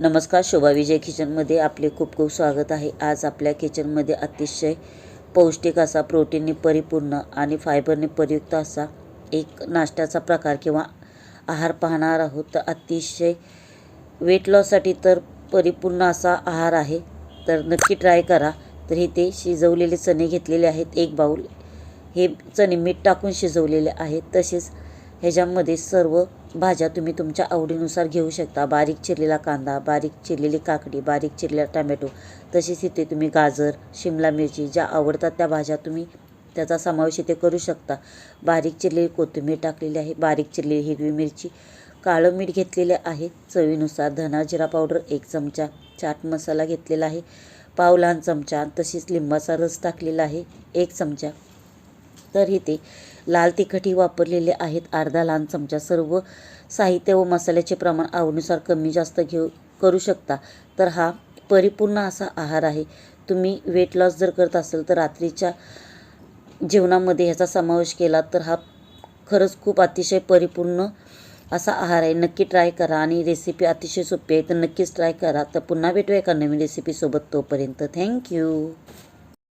नमस्कार शोभा विजय किचनमध्ये आपले खूप खूप स्वागत आहे. आज आपल्या किचनमध्ये अतिशय पौष्टिक असा प्रोटीनने परिपूर्ण आणि फायबरने परियुक्त असा एक नाश्त्याचा प्रकार किंवा आहार पाहणार आहोत. तर अतिशय वेट लॉससाठी तर परिपूर्ण असा आहार आहे. तर नक्की ट्राय करा. तर इथे शिजवलेले चणे घेतलेले आहेत. एक बाऊल हे चणे मीठ टाकून शिजवलेले आहेत. तसेच ह्याच्यामध्ये सर्व भाज्या तुम्ही तुमच्या आवडीनुसार घेऊ शकता. बारीक चिरलेला कांदा बारीक चिरलेली काकडी बारीक चिरलेला टमॅटो तसेच इथे तुम्ही गाजर शिमला मिरची ज्या आवडतात त्या भाज्या तुम्ही त्याचा समावेश इथे करू शकता. बारीक चिरलेली कोथिंबीर टाकलेली आहे बारीक चिरलेली हिरवी मिरची काळं मीठ घेतलेले आहे चवीनुसार धना जिरा पावडर एक चमचा चाट मसाला घेतलेला आहे पाव लहान चमचा तसेच लिंबाचा रस टाकलेला आहे एक चमचा. तर इथे लाल तिखटही वापरलेले आहेत. अर्धा लहान चमचा. सर्व साहित्य व मसाल्याचे प्रमाण आवडीनुसार कमी जास्त घेऊ करू शकता. तर हा परिपूर्ण असा आहार आहे. तुम्ही वेट लॉस जर करत असेल तर रात्रीच्या जेवणामध्ये ह्याचा समावेश केला तर हा खरंच खूप अतिशय परिपूर्ण असा आहार आहे. नक्की ट्राय करा आणि रेसिपी अतिशय सोपी आहे. तर नक्कीच ट्राय करा. तर पुन्हा भेटूया एका नवीन रेसिपीसोबत तोपर्यंत. थँक्यू